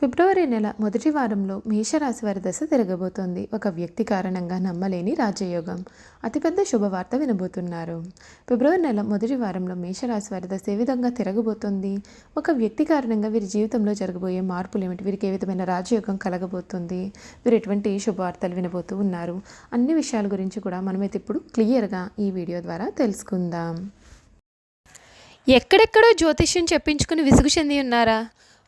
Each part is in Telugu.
ఫిబ్రవరి నెల మొదటి వారంలో మేషరాశి వారి దశ తిరగబోతోంది. ఒక వ్యక్తి కారణంగా నమ్మలేని రాజయోగం. అతిపెద్ద శుభవార్త వినబోతున్నారు. ఫిబ్రవరి నెల మొదటి వారంలో మేషరాశి వారి దశ ఏ విధంగా తిరగబోతోంది? ఒక వ్యక్తి కారణంగా వీరి జీవితంలో జరగబోయే మార్పులు ఏమిటి వీరికి ఏ విధమైన రాజయోగం కలగబోతుంది? వీరు ఎటువంటి శుభవార్తలు వినబోతూ ఉన్నారు? అన్ని విషయాల గురించి కూడా మనమైతే ఇప్పుడు క్లియర్గా ఈ వీడియో ద్వారా తెలుసుకుందాం. ఎక్కడెక్కడో జ్యోతిష్యం చెప్పించుకుని విసుగు చెంది ఉన్నారా?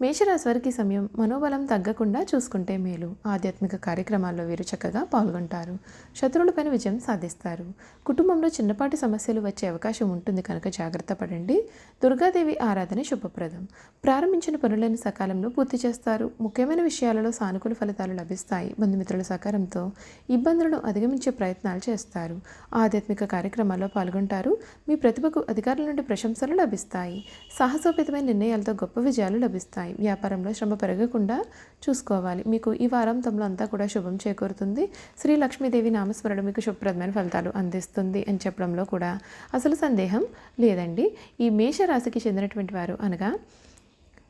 మేషరాశి వారికి సమయం మనోబలం తగ్గకుండా చూసుకుంటే మేలు. ఆధ్యాత్మిక కార్యక్రమాల్లో వీరు చక్కగా పాల్గొంటారు. శత్రువులపైన విజయం సాధిస్తారు. కుటుంబంలో చిన్నపాటి సమస్యలు వచ్చే అవకాశం ఉంటుంది కనుక జాగ్రత్త పడండి. దుర్గాదేవి ఆరాధన శుభప్రదం. ప్రారంభించిన పనులను సకాలంలో పూర్తి చేస్తారు. ముఖ్యమైన విషయాలలో సానుకూల ఫలితాలు లభిస్తాయి. బంధుమిత్రుల సహకారంతో ఇబ్బందులను అధిగమించే ప్రయత్నాలు చేస్తారు. ఆధ్యాత్మిక కార్యక్రమాల్లో పాల్గొంటారు. మీ ప్రతిభకు అధికారుల నుండి ప్రశంసలు లభిస్తాయి. సాహసోపేతమైన నిర్ణయాలతో గొప్ప విజయాలు లభిస్తాయి. వ్యాపారంలో శ్రమ పెరగకుండా చూసుకోవాలి. మీకు ఈ వారాంతంలో అంతా కూడా శుభం చేకూరుతుంది. శ్రీ లక్ష్మీదేవి నామస్మరణ మీకు శుభప్రదమైన ఫలితాలు అందిస్తుంది అని చెప్పడంలో కూడా అసలు సందేహం లేదండి. ఈ మేషరాశికి చెందినటువంటి వారు అనగా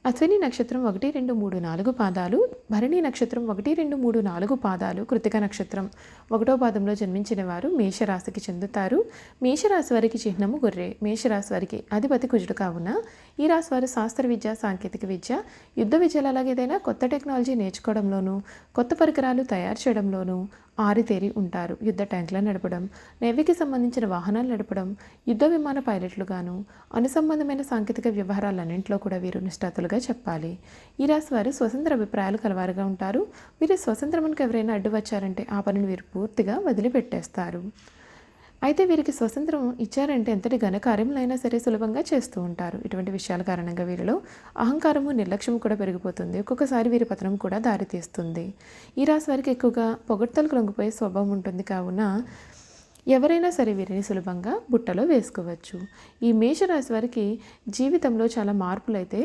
అశ్విని నక్షత్రం ఒకటి రెండు మూడు నాలుగు పాదాలు భరణి నక్షత్రం ఒకటి రెండు మూడు నాలుగు పాదాలు కృతిక నక్షత్రం ఒకటో పాదంలో జన్మించిన వారు మేషరాశికి చెందుతారు. మేషరాశి వారికి చిహ్నము గొర్రె. మేషరాశి వారికి అధిపతి కుజుడు కావున ఈ రాశి వారు శాస్త్ర విద్య సాంకేతిక విద్య యుద్ధ విద్యలు అలాగే ఏదైనా కొత్త టెక్నాలజీ నేర్చుకోవడంలోనూ కొత్త పరికరాలు తయారు చేయడంలోనూ ఆరితేరి ఉంటారు. యుద్ధ ట్యాంకులు నడపడం నేవీకి సంబంధించిన వాహనాలు నడపడం యుద్ధ విమాన పైలట్లుగాను అనుసంబంధమైన సాంకేతిక వ్యవహారాలన్నింటిలో కూడా వీరు నిష్ఠాతులుగా చెప్పాలి. ఈ రాశి వారు స్వతంత్ర అభిప్రాయాలు కలవారుగా ఉంటారు. వీరు స్వతంత్రమునికి ఎవరైనా అడ్డు వచ్చారంటే ఆ పనిని వీరు పూర్తిగా వదిలిపెట్టేస్తారు. అయితే వీరికి స్వతంత్రం ఇచ్చారంటే ఎంతటి ఘనకార్యములైనా సరే సులభంగా చేస్తూ ఉంటారు. ఇటువంటి విషయాల కారణంగా వీరిలో అహంకారము నిర్లక్ష్యం కూడా పెరిగిపోతుంది. ఒక్కొక్కసారి వీరి పతనం కూడా దారితీస్తుంది. ఈ రాశి వారికి ఎక్కువగా పొగడ్తలకు లొంగిపోయే స్వభావం ఉంటుంది. కావున ఎవరైనా సరే వీరిని సులభంగా బుట్టలో వేసుకోవచ్చు. ఈ మేషరాశి వారికి జీవితంలో చాలా మార్పులు అయితే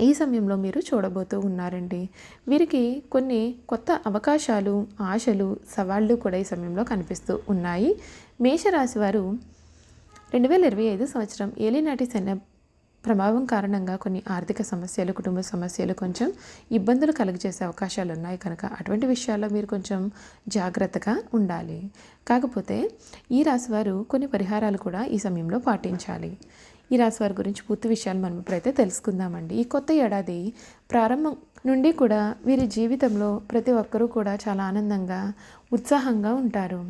ఈ సమయంలో మీరు చూడబోతూ ఉన్నారండి. వీరికి కొన్ని కొత్త అవకాశాలు ఆశలు సవాళ్ళు కూడా ఈ సమయంలో కనిపిస్తూ ఉన్నాయి. మేషరాశి వారు రెండు వేల ఇరవై ఐదు సంవత్సరం ఏలినాటి శన ప్రభావం కారణంగా కొన్ని ఆర్థిక సమస్యలు కుటుంబ సమస్యలు కొంచెం ఇబ్బందులు కలుగజేసే అవకాశాలు ఉన్నాయి. కనుక అటువంటి విషయాల్లో మీరు కొంచెం జాగ్రత్తగా ఉండాలి. కాకపోతే ఈ రాశివారు కొన్ని పరిహారాలు కూడా ఈ సమయంలో పాటించాలి. ఈ రాశి వారి గురించి పూర్తి విషయాలు మనం ఇప్పుడైతే తెలుసుకుందామండి. ఈ కొత్త ఏడాది ప్రారంభం నుండి కూడా వీరి జీవితంలో ప్రతి ఒక్కరూ కూడా చాలా ఆనందంగా ఉత్సాహంగా ఉంటారు.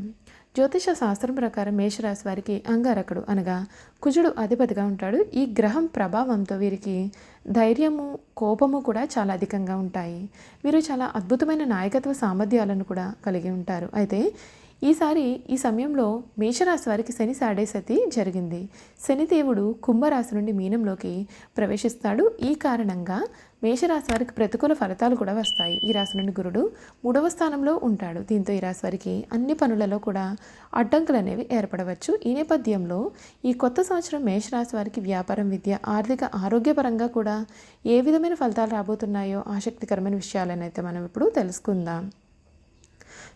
జ్యోతిష శాస్త్రం ప్రకారం మేషరాశి వారికి అంగారకుడు అనగా కుజుడు అధిపతిగా ఉంటాడు. ఈ గ్రహం ప్రభావంతో వీరికి ధైర్యము కోపము కూడా చాలా అధికంగా ఉంటాయి. వీరు చాలా అద్భుతమైన నాయకత్వ సామర్థ్యాలను కూడా కలిగి ఉంటారు. అయితే ఈసారి ఈ సమయంలో మేషరాశి వారికి శని సాడేసతి జరిగింది. శనిదేవుడు కుంభరాశి నుండి మీనంలోకి ప్రవేశిస్తాడు. ఈ కారణంగా మేషరాశి వారికి ప్రతికూల ఫలితాలు కూడా వస్తాయి. ఈ రాశి నుండి గురుడు మూడవ స్థానంలో ఉంటాడు. దీంతో ఈ రాశి వారికి అన్ని పనులలో కూడా అడ్డంకులు అనేవి ఏర్పడవచ్చు. ఈ నేపథ్యంలో ఈ కొత్త సంవత్సరం మేషరాశి వారికి వ్యాపారం విద్య ఆర్థిక ఆరోగ్యపరంగా కూడా ఏ విధమైన ఫలితాలు రాబోతున్నాయో ఆసక్తికరమైన విషయాలనైతే మనం ఇప్పుడు తెలుసుకుందాం.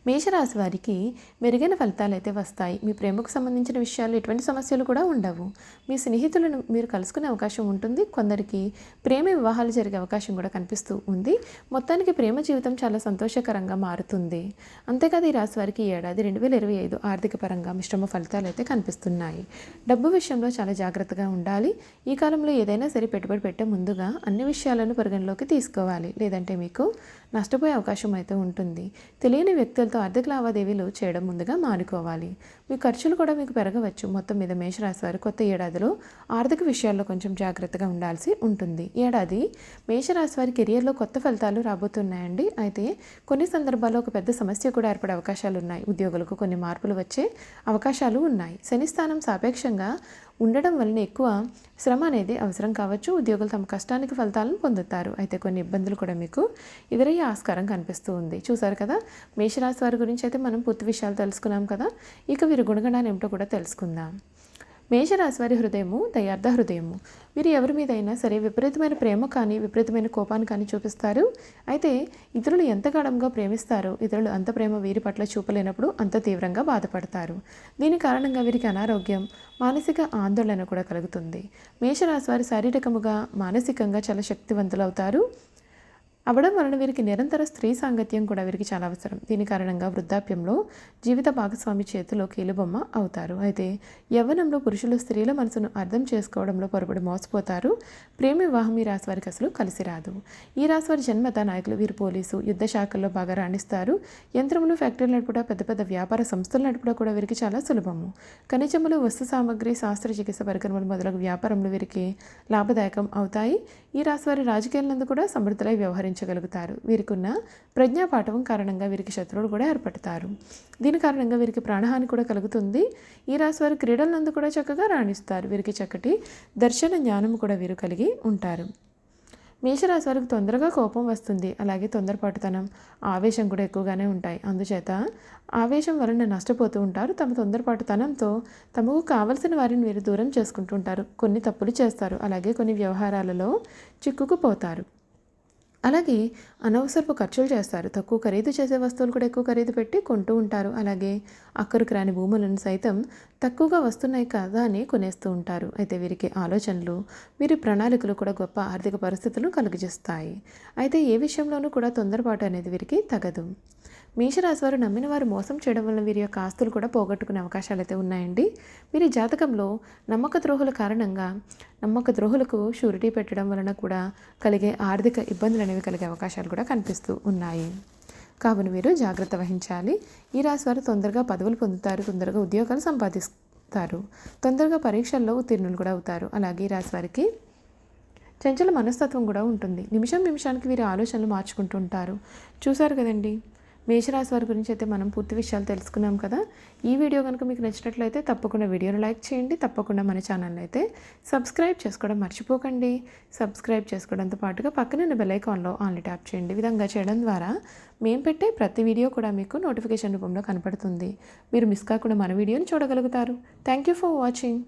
మేషరాశి వారికి మెరుగైన ఫలితాలు అయితే వస్తాయి. మీ ప్రేమకు సంబంధించిన విషయాలు ఎటువంటి సమస్యలు కూడా ఉండవు. మీ స్నేహితులను మీరు కలుసుకునే అవకాశం ఉంటుంది. కొందరికి ప్రేమ వివాహాలు జరిగే అవకాశం కూడా కనిపిస్తూ ఉంది. మొత్తానికి ప్రేమ జీవితం చాలా సంతోషకరంగా మారుతుంది. అంతేకాదు ఈ రాశి వారికి ఈ ఏడాది రెండు వేల ఇరవై ఐదు ఆర్థిక పరంగా మిశ్రమ ఫలితాలు అయితే కనిపిస్తున్నాయి. డబ్బు విషయంలో చాలా జాగ్రత్తగా ఉండాలి. ఈ కాలంలో ఏదైనా సరే పెట్టుబడి పెట్టే ముందుగా అన్ని విషయాలను పరిగణలోకి తీసుకోవాలి. లేదంటే మీకు నష్టపోయే అవకాశం అయితే ఉంటుంది. తెలియని వ్యక్తులతో ఆర్థిక లావాదేవీలు చేయడం ముందుగా మానుకోవాలి. మీ ఖర్చులు కూడా మీకు పెరగవచ్చు. మొత్తం మీద మేషరాశి వారు కొత్త ఏడాదిలో ఆర్థిక విషయాల్లో కొంచెం జాగ్రత్తగా ఉండాల్సి ఉంటుంది. ఏడాది మేషరాశి వారి కెరియర్లో కొత్త ఫలితాలు రాబోతున్నాయండి. అయితే కొన్ని సందర్భాల్లో ఒక పెద్ద సమస్య కూడా ఏర్పడే అవకాశాలు ఉన్నాయి. ఉద్యోగులకు కొన్ని మార్పులు వచ్చే అవకాశాలు ఉన్నాయి. శని స్థానం సాపేక్షంగా ఉండడం వలన ఎక్కువ శ్రమ అనేది అవసరం కావచ్చు. ఉద్యోగులు తమ కష్టానికి ఫలితాలను పొందుతారు. అయితే కొన్ని ఇబ్బందులు కూడా మీకు ఎదురయ్యే ఆస్కారం కనిపిస్తూ ఉంది. చూసారు కదా? మేషరాశి వారి గురించి అయితే మనం పూర్తి విషయాలు తెలుసుకున్నాం కదా? ఇక వీరి గుణగణాలు ఏమిటో కూడా తెలుసుకుందాం. మేషరాశి వారి హృదయము దయార్థ హృదయము. వీరు ఎవరి మీదైనా సరే విపరీతమైన ప్రేమ కానీ విపరీతమైన కోపాన్ని కానీ చూపిస్తారు. అయితే ఇతరులు ఎంత గాఢంగా ప్రేమిస్తారో ఇతరులు అంత ప్రేమ వీరి పట్ల చూపలేనప్పుడు అంత తీవ్రంగా బాధపడతారు. దీని కారణంగా వీరికి అనారోగ్యం మానసిక ఆందోళన కూడా కలుగుతుంది. మేషరాశి వారి శారీరకముగా మానసికంగా చాలా శక్తివంతులు అవడం వలన వీరికి నిరంతర స్త్రీ సాంగత్యం కూడా వీరికి చాలా అవసరం. దీని కారణంగా వృద్ధాప్యంలో జీవిత భాగస్వామి చేతిలో కీలుబొమ్మ అవుతారు. అయితే యవ్వనంలో పురుషులు స్త్రీల మనసును అర్థం చేసుకోవడంలో పొరపడి మోసపోతారు. ప్రేమ వివాహం ఈ రాశి వారికి అసలు కలిసి రాదు. ఈ రాశి వారి జన్మత నాయకులు వీరు పోలీసు యుద్ధ శాఖల్లో బాగా రాణిస్తారు. యంత్రములు ఫ్యాక్టరీలు నడుపుట పెద్ద పెద్ద వ్యాపార సంస్థలు నడుపుట కూడా వీరికి చాలా సులభము. ఖనిజములు వస్తు సామగ్రి శాస్త్ర చికిత్స పరికరములు మొదలగు వ్యాపారములు వీరికి లాభదాయకం అవుతాయి. ఈ రాశి వారి రాజకీయాలందు కూడా సమర్థులై వ్యవహరించారు వీరికి వీరికున్న ప్రజ్ఞాపాఠవం కారణంగా వీరికి శత్రువులు కూడా ఏర్పడతారు. దీని కారణంగా వీరికి ప్రాణహాని కూడా కలుగుతుంది. ఈ రాశి వారు క్రీడలందు కూడా చక్కగా రాణిస్తారు. వీరికి చక్కటి దర్శన జ్ఞానం కూడా వీరు కలిగి ఉంటారు. మేషరాశి వారికి తొందరగా కోపం వస్తుంది. అలాగే తొందరపాటుతనం ఆవేశం కూడా ఎక్కువగానే ఉంటాయి. అందుచేత ఆవేశం వలన నష్టపోతూ ఉంటారు. తమ తొందరపాటుతనంతో తమకు కావలసిన వారిని వీరు దూరం చేసుకుంటూ ఉంటారు. కొన్ని తప్పులు చేస్తారు. అలాగే కొన్ని వ్యవహారాలలో చిక్కుకుపోతారు. అలాగే అనవసరపు ఖర్చులు చేస్తారు. తక్కువ ఖరీదు చేసే వస్తువులు కూడా ఎక్కువ ఖరీదు పెట్టి కొంటూ ఉంటారు. అలాగే అక్కడికి రాని భూములను సైతం తక్కువగా వస్తున్నాయి కదా అని కొనేస్తూ ఉంటారు. అయితే వీరికి ఆలోచనలు వీరి ప్రణాళికలు కూడా గొప్ప ఆర్థిక పరిస్థితులను కలుగజేస్తాయి. అయితే ఏ విషయంలోనూ కూడా తొందరపాటు అనేది వీరికి తగదు. మేషరాశి వారు నమ్మిన వారు మోసం చేయడం వల్ల వీరి యొక్క ఆస్తులు కూడా పోగొట్టుకునే అవకాశాలు అయితే ఉన్నాయండి వీరి జాతకంలో నమ్మక ద్రోహుల కారణంగా నమ్మక ద్రోహులకు షూరిటీ పెట్టడం వలన కూడా కలిగే ఆర్థిక ఇబ్బందులు అనేవి కలిగే అవకాశాలు కూడా కనిపిస్తూ ఉన్నాయి. కావున మీరు జాగ్రత్త వహించాలి. ఈ రాశి వారు తొందరగా పదవులు పొందుతారు తొందరగా ఉద్యోగాలు సంపాదిస్తారు తొందరగా పరీక్షల్లో ఉత్తీర్ణులు కూడా అవుతారు. అలాగే ఈ రాశి వారికి చంచల మనస్తత్వం కూడా ఉంటుంది. నిమిషం నిమిషానికి వీరి ఆలోచనలు మార్చుకుంటూ ఉంటారు. చూశారు కదండి? మేషరాశి వారి గురించి అయితే మనం పూర్తి విషయాలు తెలుసుకున్నాం కదా. ఈ వీడియో కనుక మీకు నచ్చినట్లయితే తప్పకుండా వీడియోను లైక్ చేయండి. తప్పకుండా మన ఛానల్ అయితే సబ్స్క్రైబ్ చేసుకోవడం మర్చిపోకండి. సబ్స్క్రైబ్ చేసుకోవడంతో పాటుగా పక్కన బెల్ ఐకాన్లో ఆన్లీ ట్యాప్ చేయండి. విధంగా చేయడం ద్వారా మేము పెట్టే ప్రతి వీడియో కూడా మీకు నోటిఫికేషన్ రూపంలో కనపడుతుంది. మీరు మిస్ కాకుండా మన వీడియోని చూడగలుగుతారు. Thank you for watching.